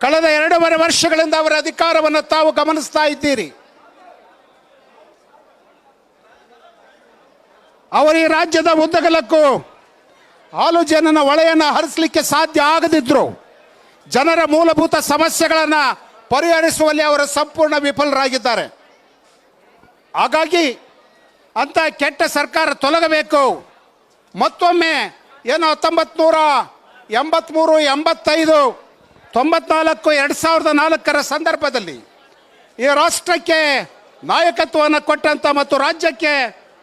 ಕಳೆದ ಎರಡೂವರೆ ವರ್ಷಗಳಿಂದ ಅವರ ಅಧಿಕಾರವನ್ನು ತಾವು ಗಮನಿಸ್ತಾ ಇದ್ದೀರಿ. ಅವರು ಈ ರಾಜ್ಯದ ಉದ್ದಗಲಕ್ಕೂ ಹಾಲು ಜನನ ಒಳೆಯನ್ನು ಹರಿಸಲಿಕ್ಕೆ ಸಾಧ್ಯ ಆಗದಿದ್ರು. ಜನರ ಮೂಲಭೂತ ಸಮಸ್ಯೆಗಳನ್ನು ಪರಿಹರಿಸುವಲ್ಲಿ ಅವರು ಸಂಪೂರ್ಣ ವಿಫಲರಾಗಿದ್ದಾರೆ. ಹಾಗಾಗಿ ಅಂತ ಕೆಟ್ಟ ಸರ್ಕಾರ ತೊಲಗಬೇಕು. ಮತ್ತೊಮ್ಮೆ ಏನು ಹತ್ತೊಂಬತ್ತು ನೂರ ಎಂಬತ್ತ್ಮೂರು ಎಂಬತ್ತೈದು ತೊಂಬತ್ನಾಲ್ಕು ಎರಡು ಸಾವಿರದ ನಾಲ್ಕರ ಸಂದರ್ಭದಲ್ಲಿ ಈ ರಾಷ್ಟ್ರಕ್ಕೆ ನಾಯಕತ್ವವನ್ನು ಕೊಟ್ಟಂತ ಮತ್ತು ರಾಜ್ಯಕ್ಕೆ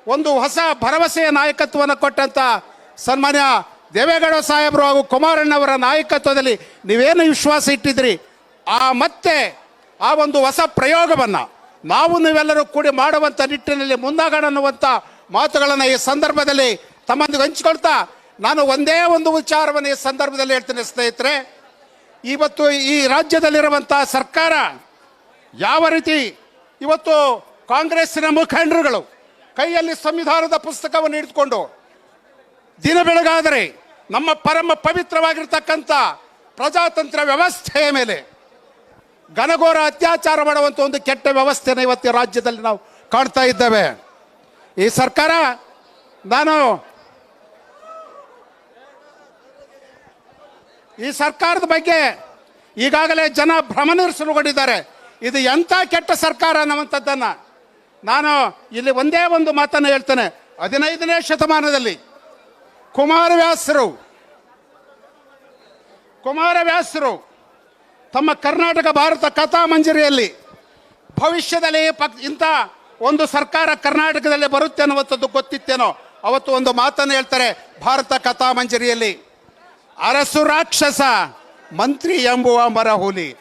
ಒಂದು ಹೊಸ ಭರವಸೆಯ ನಾಯಕತ್ವವನ್ನು ಕೊಟ್ಟಂತ ಸನ್ಮಾನ್ಯ ದೇವೇಗೌಡ ಸಾಹೇಬರು ಹಾಗೂ ಕುಮಾರಣ್ಣವರ ನಾಯಕತ್ವದಲ್ಲಿ ನೀವೇನು ವಿಶ್ವಾಸ ಇಟ್ಟಿದ್ರಿ ಆ ಮತ್ತೆ ಆ ಒಂದು ಹೊಸ ಪ್ರಯೋಗವನ್ನು ನಾವು ನೀವೆಲ್ಲರೂ ಕೂಡಿ ಮಾಡುವಂಥ ನಿಟ್ಟಿನಲ್ಲಿ ಮುಂದಾಗೋಣ ಅನ್ನುವಂಥ ಮಾತುಗಳನ್ನು ಈ ಸಂದರ್ಭದಲ್ಲಿ ತಮ್ಮೊಂದಿಗೆ ಹಂಚಿಕೊಳ್ತಾ ನಾನು ಒಂದೇ ಒಂದು ವಿಚಾರವನ್ನು ಈ ಸಂದರ್ಭದಲ್ಲಿ ಹೇಳ್ತೇನೆ ಸ್ನೇಹಿತರೆ. ಇವತ್ತು ಈ ರಾಜ್ಯದಲ್ಲಿರುವಂತಹ ಸರ್ಕಾರ ಯಾವ ರೀತಿ ಇವತ್ತು ಕಾಂಗ್ರೆಸ್ಸಿನ ಮುಖಂಡರುಗಳು ಕೈಯಲ್ಲಿ ಸಂವಿಧಾನದ ಪುಸ್ತಕವನ್ನು ಹಿಡಿದುಕೊಂಡು ದಿನ ಬೆಳಗಾದರೆ ನಮ್ಮ ಪರಮ ಪವಿತ್ರವಾಗಿರ್ತಕ್ಕಂಥ ಪ್ರಜಾತಂತ್ರ ವ್ಯವಸ್ಥೆಯ ಮೇಲೆ ಘನಘೋರ ಅತ್ಯಾಚಾರ ಮಾಡುವಂಥ ಒಂದು ಕೆಟ್ಟ ವ್ಯವಸ್ಥೆನ ಇವತ್ತು ರಾಜ್ಯದಲ್ಲಿ ನಾವು ಕಾಣ್ತಾ ಇದ್ದೇವೆ. ಈ ಸರ್ಕಾರ ನಾನು ಈ ಸರ್ಕಾರದ ಬಗ್ಗೆ ಈಗಾಗಲೇ ಜನ ಭ್ರಮನಿರಸಲುಗೊಂಡಿದ್ದಾರೆ ಇದು ಎಂಥ ಕೆಟ್ಟ ಸರ್ಕಾರ ಅನ್ನುವಂಥದ್ದನ್ನು ನಾನು ಇಲ್ಲಿ ಒಂದೇ ಒಂದು ಮಾತನ್ನು ಹೇಳ್ತೇನೆ. ಹದಿನೈದನೇ ಶತಮಾನದಲ್ಲಿ ಕುಮಾರವ್ಯಾಸರು ಕುಮಾರವ್ಯಾಸರು ತಮ್ಮ ಕರ್ನಾಟಕ ಭಾರತ ಕಥಾ ಮಂಜರಿಯಲ್ಲಿ ಭವಿಷ್ಯದಲ್ಲಿ ಪಕ್ ಇಂಥ ಒಂದು ಸರ್ಕಾರ ಕರ್ನಾಟಕದಲ್ಲಿ ಬರುತ್ತೆ ಅನ್ನುವಂಥದ್ದು ಗೊತ್ತಿತ್ತೇನೋ, ಅವತ್ತು ಒಂದು ಮಾತನ್ನು ಹೇಳ್ತಾರೆ ಭಾರತ ಕಥಾ ಮಂಜರಿಯಲ್ಲಿ. ಅರಸು ರಾಕ್ಷಸ ಮಂತ್ರಿ ಎಂಬುವ ಮರಹುಲಿ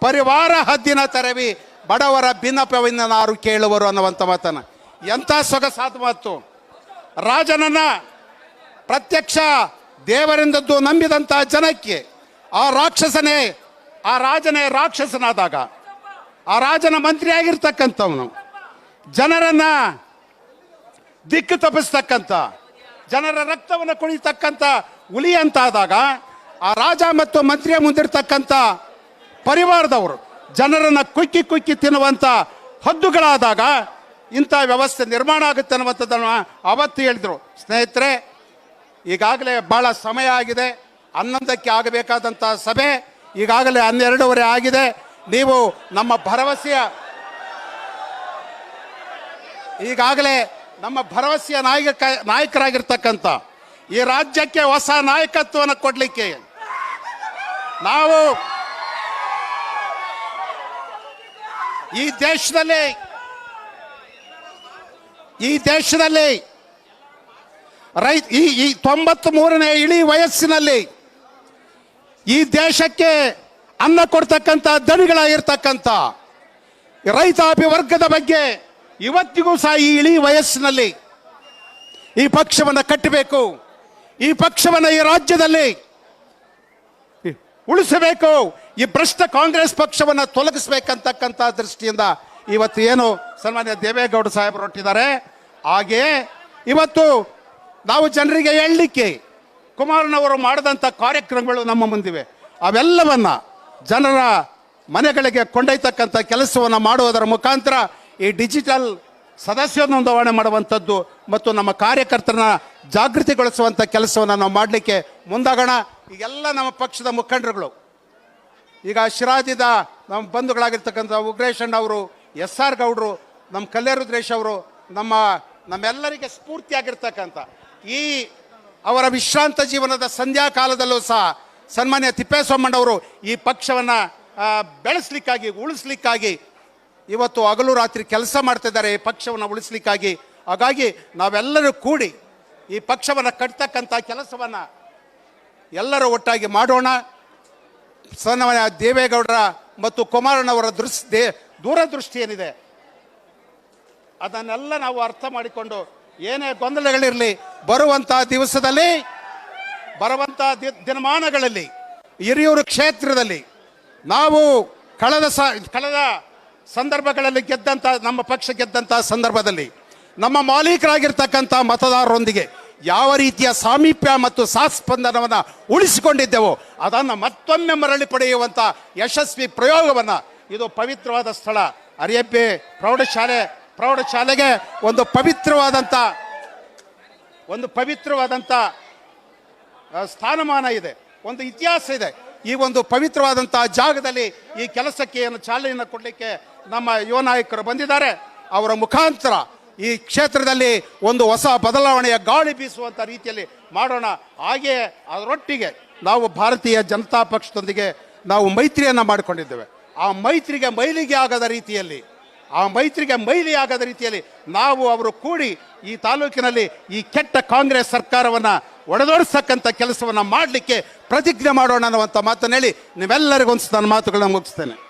ಪರಿವಾರ ಹದ್ದಿನ ತರವಿ ಬಡವರ ಭಿನ್ನಪವಿನ ನಾರು ಕೇಳುವರು ಅನ್ನುವಂಥ ಮಾತನ ಎಂಥ ಸೊಗಸಾದ ಮಾತು. ರಾಜನನ್ನ ಪ್ರತ್ಯಕ್ಷ ದೇವರಿಂದದ್ದು ನಂಬಿದಂಥ ಜನಕ್ಕೆ ಆ ರಾಕ್ಷಸನೇ, ಆ ರಾಜನೇ ರಾಕ್ಷಸನಾದಾಗ, ಆ ರಾಜನ ಮಂತ್ರಿ ಆಗಿರ್ತಕ್ಕಂಥವನು. ಜನರನ್ನ ದಿಕ್ಕು ತಪ್ಪಿಸ್ತಕ್ಕಂಥ, ಜನರ ರಕ್ತವನ್ನು ಕುಣಿತಕ್ಕಂಥ ಹುಲಿ ಅಂತಾದಾಗ ಆ ರಾಜ ಮತ್ತು ಮಂತ್ರಿಯ ಮುಂದಿರ್ತಕ್ಕಂಥ ಪರಿವಾರದವರು ಜನರನ್ನ ಕುಕ್ಕಿ ಕುಕ್ಕಿ ತಿನ್ನುವಂಥ ಹದ್ದುಗಳಾದಾಗ ಇಂಥ ವ್ಯವಸ್ಥೆ ನಿರ್ಮಾಣ ಆಗುತ್ತೆ ಅನ್ನುವಂಥದ್ದನ್ನು ಅವತ್ತು ಹೇಳಿದರು. ಸ್ನೇಹಿತರೆ, ಈಗಾಗಲೇ ಬಹಳ ಸಮಯ ಆಗಿದೆ. ಹನ್ನೊಂದಕ್ಕೆ ಆಗಬೇಕಾದಂಥ ಸಭೆ ಈಗಾಗಲೇ ಹನ್ನೆರಡೂವರೆ ಆಗಿದೆ. ನೀವು ನಮ್ಮ ಭರವಸೆಯ ಈಗಾಗಲೇ ನಮ್ಮ ಭರವಸೆಯ ನಾಯಕ ನಾಯಕರಾಗಿರ್ತಕ್ಕಂಥ ಈ ರಾಜ್ಯಕ್ಕೆ ಹೊಸ ನಾಯಕತ್ವವನ್ನು ಕೊಡಲಿಕ್ಕೆ. ನಾವು ಈ ದೇಶದಲ್ಲಿ ಈ ದೇಶದಲ್ಲಿ ರೈ ಈ ತೊಂಬತ್ತ್ ಮೂರನೇ ಇಳಿ ವಯಸ್ಸಿನಲ್ಲಿ ಈ ದೇಶಕ್ಕೆ ಅನ್ನ ಕೊಡ್ತಕ್ಕಂಥ ದಣಿಗಳಾಗಿರ್ತಕ್ಕಂಥ ರೈತಾಪಿ ವರ್ಗದ ಬಗ್ಗೆ ಇವತ್ತಿಗೂ ಸಹ ಈ ಇಳಿ ವಯಸ್ಸಿನಲ್ಲಿ ಈ ಪಕ್ಷವನ್ನು ಕಟ್ಟಬೇಕು. ಈ ಪಕ್ಷವನ್ನು ಈ ರಾಜ್ಯದಲ್ಲಿ ಉಳಿಸಬೇಕು. ಈ ಭ್ರಷ್ಟ ಕಾಂಗ್ರೆಸ್ ಪಕ್ಷವನ್ನು ತೊಲಗಿಸ್ಬೇಕಂತಕ್ಕಂಥ ದೃಷ್ಟಿಯಿಂದ ಇವತ್ತು ಏನು ಸನ್ಮಾನ್ಯ ದೇವೇಗೌಡ ಸಾಹೇಬರು ಹೊರಟಿದ್ದಾರೆ. ಹಾಗೆಯೇ ಇವತ್ತು ನಾವು ಜನರಿಗೆ ಹೇಳಲಿಕ್ಕೆ ಕುಮಾರನವರು ಮಾಡಿದಂಥ ಕಾರ್ಯಕ್ರಮಗಳು ನಮ್ಮ ಮುಂದಿವೆ. ಅವೆಲ್ಲವನ್ನ ಜನರ ಮನೆಗಳಿಗೆ ಕೊಂಡೊಯ್ತಕ್ಕಂಥ ಕೆಲಸವನ್ನು ಮಾಡುವುದರ ಮುಖಾಂತರ ಈ ಡಿಜಿಟಲ್ ಸದಸ್ಯ ನೋಂದಣಿ ಮಾಡುವಂಥದ್ದು ಮತ್ತು ನಮ್ಮ ಕಾರ್ಯಕರ್ತರನ್ನ ಜಾಗೃತಿಗೊಳಿಸುವಂಥ ಕೆಲಸವನ್ನು ನಾವು ಮಾಡಲಿಕ್ಕೆ ಮುಂದಾಗೋಣ. ಈಗೆಲ್ಲ ನಮ್ಮ ಪಕ್ಷದ ಮುಖಂಡರುಗಳು, ಈಗ ಶಿರಾದಿದ ನಮ್ಮ ಬಂಧುಗಳಾಗಿರ್ತಕ್ಕಂಥ ಉಗ್ರೇಶಣ್ಣ ಅವರು ಎಸ್ ಆರ್ ಗೌಡ್ರು, ನಮ್ಮ ಕಲ್ಯಾರುದ್ರೇಶ್ ಅವರು, ನಮ್ಮ, ನಮ್ಮೆಲ್ಲರಿಗೆ ಸ್ಫೂರ್ತಿಯಾಗಿರ್ತಕ್ಕಂಥ ಈ ಅವರ ವಿಶ್ರಾಂತ ಜೀವನದ ಸಂಧ್ಯಾ ಕಾಲದಲ್ಲೂ ಸಹ ಸನ್ಮಾನ್ಯ ತಿಪ್ಪೇಸ್ವಾಮಣ್ಣವರು ಈ ಪಕ್ಷವನ್ನು ಬೆಳೆಸಲಿಕ್ಕಾಗಿ, ಉಳಿಸ್ಲಿಕ್ಕಾಗಿ ಇವತ್ತು ಹಗಲು ರಾತ್ರಿ ಕೆಲಸ ಮಾಡ್ತಿದ್ದಾರೆ, ಈ ಪಕ್ಷವನ್ನು ಉಳಿಸ್ಲಿಕ್ಕಾಗಿ. ಹಾಗಾಗಿ ನಾವೆಲ್ಲರೂ ಕೂಡಿ ಈ ಪಕ್ಷವನ್ನು ಕಟ್ತಕ್ಕಂಥ ಕೆಲಸವನ್ನು ಎಲ್ಲರೂ ಒಟ್ಟಾಗಿ ಮಾಡೋಣ. ಸನ್ಮಾನ್ಯ ದೇವೇಗೌಡರ ಮತ್ತು ಕುಮಾರಣ್ಣವರ ದೃಶ್ ದೇ, ದೂರದೃಷ್ಟಿ ಏನಿದೆ? ಅದನ್ನೆಲ್ಲ ನಾವು ಅರ್ಥ ಮಾಡಿಕೊಂಡು ಏನೇ ಗೊಂದಲಗಳಿರಲಿ ಬರುವಂಥ ದಿವಸದಲ್ಲಿ ಬರುವಂಥ ದಿನಮಾನಗಳಲ್ಲಿ, ಹಿರಿಯೂರು ಕ್ಷೇತ್ರದಲ್ಲಿ ನಾವು ಕಳೆದ ಸ, ಕಳೆದ ಸಂದರ್ಭಗಳಲ್ಲಿ ಗೆದ್ದಂಥ ನಮ್ಮ ಪಕ್ಷ ಗೆದ್ದಂಥ ಸಂದರ್ಭದಲ್ಲಿ ನಮ್ಮ ಮಾಲೀಕರಾಗಿರ್ತಕ್ಕಂಥ ಮತದಾರರೊಂದಿಗೆ ಯಾವ ರೀತಿಯ ಸಾಮೀಪ್ಯ ಮತ್ತು ಸಹಸ್ಪಂದನವನ್ನು ಉಳಿಸಿಕೊಂಡಿದ್ದೆವೋ ಅದನ್ನು ಮತ್ತೊಮ್ಮೆ ಮರಳಿ ಪಡೆಯುವಂಥ ಯಶಸ್ವಿ ಪ್ರಯೋಗವನ್ನು ಇದು ಪವಿತ್ರವಾದ ಸ್ಥಳ. ಅರಿಯಬ್ಬೆ ಪ್ರೌಢಶಾಲೆ, ಪ್ರೌಢಶಾಲೆಗೆ ಒಂದು ಪವಿತ್ರವಾದಂಥ ಒಂದು ಪವಿತ್ರವಾದಂಥ ಸ್ಥಾನಮಾನ ಇದೆ. ಒಂದು ಇತಿಹಾಸ ಇದೆ. ಈ ಒಂದು ಪವಿತ್ರವಾದಂಥ ಜಾಗದಲ್ಲಿ ಈ ಕೆಲಸಕ್ಕೆ ಏನು ಚಾಲನೆಯನ್ನು ಕೊಡಲಿಕ್ಕೆ ನಮ್ಮ ಯುವ ನಾಯಕರು ಬಂದಿದ್ದಾರೆ. ಅವರ ಮುಖಾಂತರ ಈ ಕ್ಷೇತ್ರದಲ್ಲಿ ಒಂದು ಹೊಸ ಬದಲಾವಣೆಯ ಗಾಳಿ ಬೀಸುವಂಥ ರೀತಿಯಲ್ಲಿ ಮಾಡೋಣ. ಹಾಗೆಯೇ ಅದರೊಟ್ಟಿಗೆ ನಾವು ಭಾರತೀಯ ಜನತಾ ಪಕ್ಷದೊಂದಿಗೆ ನಾವು ಮೈತ್ರಿಯನ್ನು ಮಾಡಿಕೊಂಡಿದ್ದೇವೆ. ಆ ಮೈತ್ರಿಗೆ ಮೈಲಿಗೆ ಆಗದ ರೀತಿಯಲ್ಲಿ, ಆ ಮೈತ್ರಿಗೆ ಮೈಲಿ ಆಗದ ರೀತಿಯಲ್ಲಿ ನಾವು ಅವರು ಕೂಡಿ ಈ ತಾಲೂಕಿನಲ್ಲಿ ಈ ಕೆಟ್ಟ ಕಾಂಗ್ರೆಸ್ ಸರ್ಕಾರವನ್ನು ಒಡೆದೋಡಿಸ್ತಕ್ಕಂಥ ಕೆಲಸವನ್ನು ಮಾಡಲಿಕ್ಕೆ ಪ್ರತಿಜ್ಞೆ ಮಾಡೋಣ ಅನ್ನುವಂಥ ಮಾತನ್ನು ಹೇಳಿ ನೀವೆಲ್ಲರಿಗೂ ಒಂದು ನನ್ನ ಮಾತುಗಳನ್ನು ಮುಗಿಸ್ತೇನೆ.